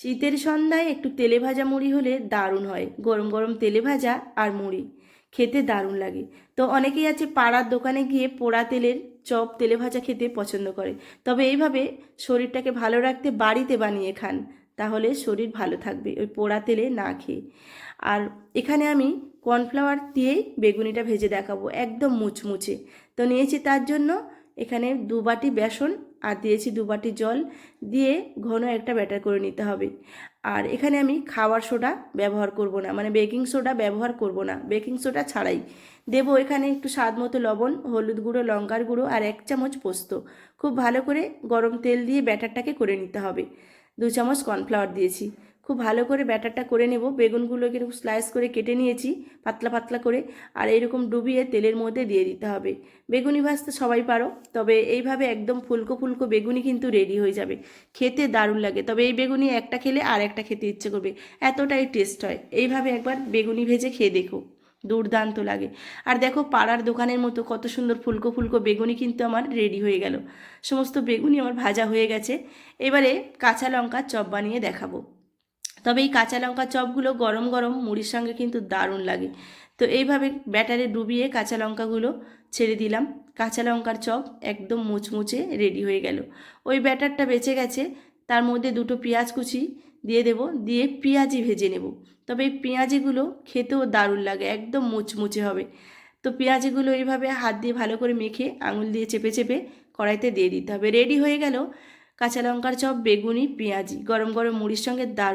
শীতের সন্ধ্যায় একটু তেলে ভাজা মুড়ি হলে দারুণ হয়। গরম গরম তেলে ভাজা আর মুড়ি। খেতে দারুণ লাগে। তো অনেকেই আছে পাড়ার দোকানে গিয়ে পোড়া তেলের চপ তেলে ভাজা খেতে পছন্দ করে। তবে এইভাবে শরীরটাকে ভালো রাখতে বাড়িতে বানিয়ে খান, তাহলে শরীর ভালো থাকবে ওই পোড়া তেলে না খেয়ে। আর এখানে আমি কর্নফ্লাওয়ার দিয়েই বেগুনিটা ভেজে দেখাবো, একদম মুচমুচে। তো নিয়েছি তার জন্য এখানে দু বাটি বেসন আর দিয়েছি দু বাটি জল দিয়ে ঘন একটা ব্যাটার করে নিতে হবে। আর এখানে আমি খাওয়ার সোডা ব্যবহার করব না মানে বেকিং সোডা ব্যবহার করব না, বেকিং সোডা ছাড়াই। দেব এখানে একটু স্বাদ মতো লবণ, হলুদ গুঁড়ো, লঙ্কার গুঁড়ো আর এক চামচ পোস্ত। খুব ভালো করে গরম তেল দিয়ে ব্যাটারটাকে করে নিতে হবে। দু চামচ কর্নফ্লাওয়ার দিয়েছি। খুব ভালো করে ব্যাটারটা করে নেব। বেগুনগুলোকে এরকম স্লাইস করে কেটে নিয়েছি, পাতলা পাতলা করে। আর এরকম ডুবিয়ে তেলের মধ্যে দিয়ে দিতে হবে। বেগুনি ভাজতে সবাই পারো, তবে এইভাবে একদম ফুলকো ফুলকো বেগুনি কিন্তু রেডি হয়ে যাবে। খেতে দারুণ লাগে। তবে এই বেগুনি একটা খেলে আর একটা খেতে ইচ্ছে করবে। এতটাই টেস্ট হয়। এইভাবে একবার বেগুনি ভেজে খেয়ে দেখো। দুর্দান্ত লাগে। আর দেখো পাড়ার দোকানের মতো কত সুন্দর ফুলকো ফুলকো বেগুনি কিন্তু আমার রেডি হয়ে গেল। সমস্ত বেগুনি আমার ভাজা হয়ে গেছে। এবারে কাঁচা লঙ্কা চপ বানিয়ে দেখাবো। তবে এই কাঁচা লঙ্কা চপগুলো গরম গরম মুড়ির সঙ্গে কিন্তু দারুণ লাগে। তো এইভাবে ব্যাটারে ডুবিয়ে কাঁচা লঙ্কাগুলো ছেড়ে দিলাম। কাঁচা লঙ্কার চপ একদম মুচমুচে রেডি হয়ে গেল। ওই ব্যাটারটা বেঁচে গেছে, তার মধ্যে দুটো পেঁয়াজ কুচি দিয়ে দেব, দিয়ে পেঁয়াজি ভেজে নেব। তবে এই পেঁয়াজিগুলো খেতেও দারুণ লাগে, একদম মুচমুচে হবে। তো পেঁয়াজিগুলো এইভাবে হাত দিয়ে ভালো করে মেখে আঙুল দিয়ে চেপে চেপে কড়াইতে দিয়ে দিতে হবে। রেডি হয়ে গেল কাঁচা লঙ্কার চপ, বেগুনি, পেঁয়াজি, গরম গরম মুড়ির সঙ্গে দারুণ